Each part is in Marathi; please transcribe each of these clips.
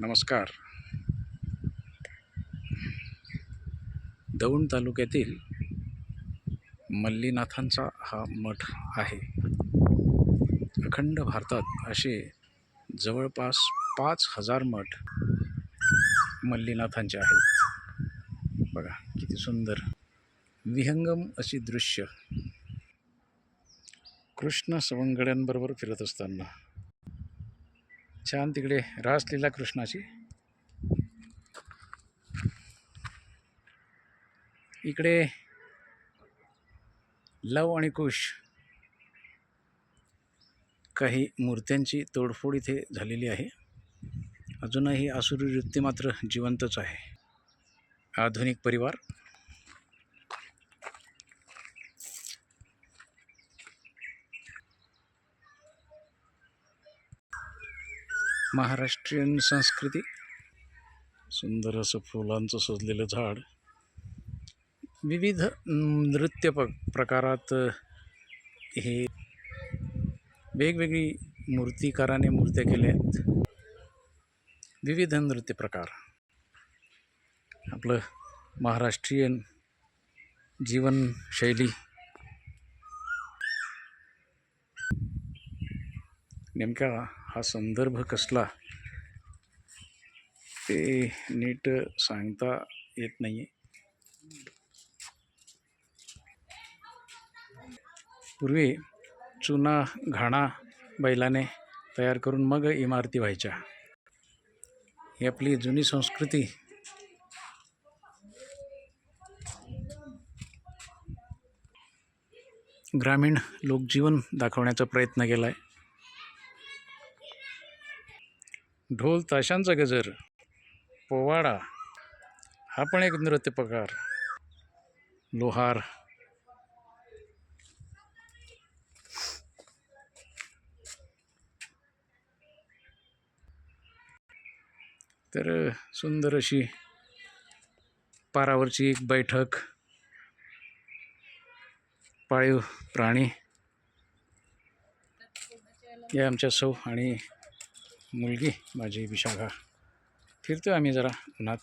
नमस्कार. दौंड तालुक्यातील मल्लीनाथांचा हा मठ आहे. अखंड भारतात असे जवळपास पाच हजार मठ मल्लीनाथांचे आहेत. बघा किती सुंदर विहंगम अशी दृश्य. कृष्ण सवंगड्यांबरोबर फिरत असताना छान तिकडे रासलीला कृष्णाची. इकडे लव आणि कुश. काही मूर्त्यांची तोडफोड इथे झालेली आहे. अजूनही आसुरी वृत्ती मात्र जिवंतच आहे. आधुनिक परिवार. महाराष्ट्रीयन संस्कृती. सुंदर असं फुलांचं सजलेलं झाड. विविध नृत्य प प्रकारात हे वेगवेगळी मूर्तिकाराने मूर्त्या केल्या आहेत विविध नृत्य प्रकार. आपलं महाराष्ट्रीयन जीवनशैली नेमका हा संदर्भ कसला? ते नीट सांगता येत नाही पूर्वी चुना घाणा बैलाने तयार करून मग इमारती व्हायच्या. ही आपली जुनी संस्कृती. ग्रामीण लोकजीवन दाखवण्याचा प्रयत्न केला आहे ढोल ताशांचा गजर पोवाडा हा पण एक नृत्य प्रकार लोहार. तर सुंदर अशी पारावरची एक बैठक पाळीव प्राणी या आमच्या सौ आणि मुलगी माझी विशाखा. फिरतोय आम्ही जरा उन्हात.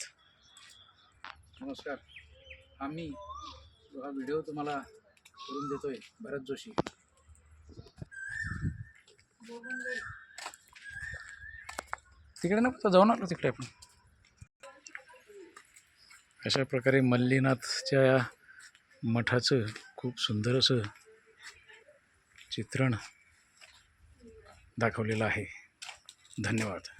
नमस्कार. आम्ही हा व्हिडिओ तुम्हाला करून देतोय भरत जोशी. तिकडे नको जाऊन आलो तिकडे आपण. अशा प्रकारे मल्लीनाथच्या या मठाचं खूप सुंदर असं चित्रण दाखवलेलं आहे. धन्यवाद.